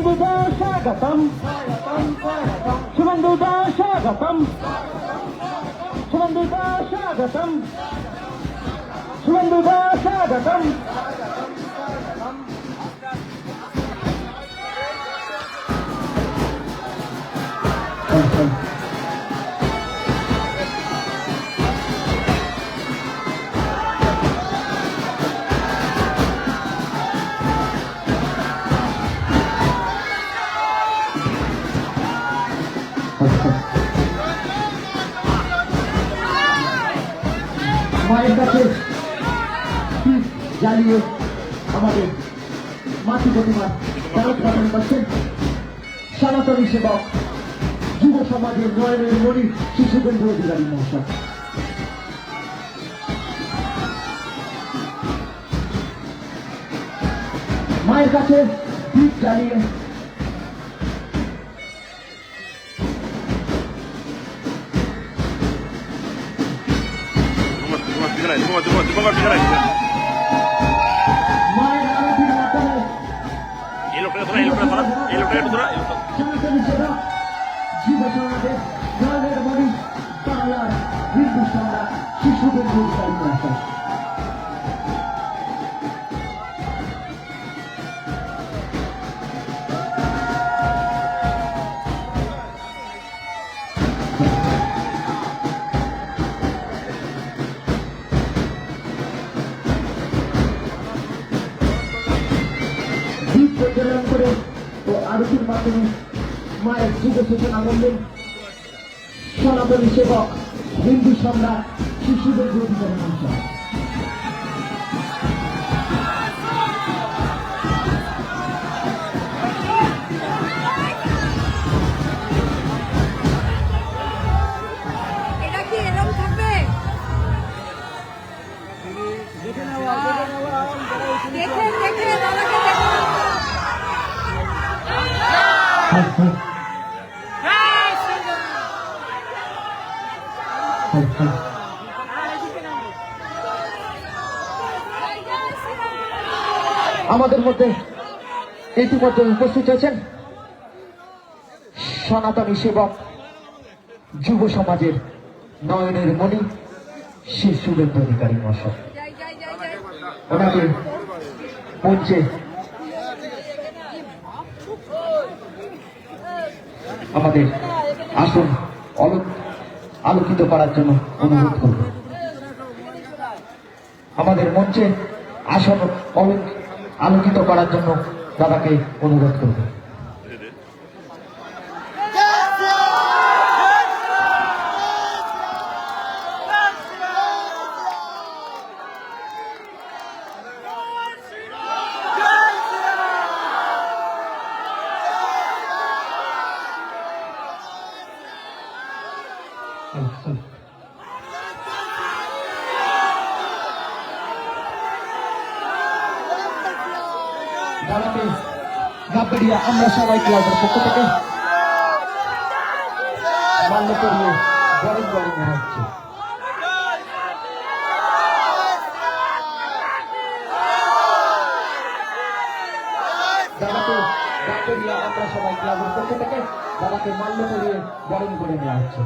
শুভন্দুদা স্বাগতম শুভন্দুদা স্বাগতম শুভন্দুদা স্বাগতম মায়ের কাছে জ্বালিয়ে আমাদের মাতৃ প্রতিমার দাঁড় গঠন করছেন? সনাতনী সেবক, যুব সমাজের নয়নের মণি শিশুকেন্দ্র অধিকারী মহাশয়। মায়ের কাছে দীপ জ্বালিয়ে পিছনে তোমার তোমার তোমার পিছনে এই লোকটা ধরা এই লোকটা ধরা এই লোকটা একটু ধরা বাংলার হিন্দু সম্রাট আরতির মাধ্যমে মায়ের যুগ সূচনা করলেন সনাতনী সেবক হিন্দু সম্রাট শিশুদের অধিকারী মহাশয় এটা কি আমাদের মধ্যে ইতিমধ্যে উপস্থিত হয়েছেন সনাতনী সেবক যুব সমাজের নয়নের মণি শ্রী শুভেন্দু অধিকারী মশাই ওনাকে মঞ্চে আমাদের আসন অলোক আলোকিত করার জন্য অনুরোধ করব। আমাদের মঞ্চে আসন আলোকিত করার জন্য দাদাকে অনুরোধ করব। আমরা সবাই ক্লাবের পক্ষ থেকে মান্য করিয়ে গরম গরম হচ্ছে আমরা সবাই ক্লাবের পক্ষ থেকে দাদাকে মান্য করিয়ে গরম করে নেওয়া হচ্ছে।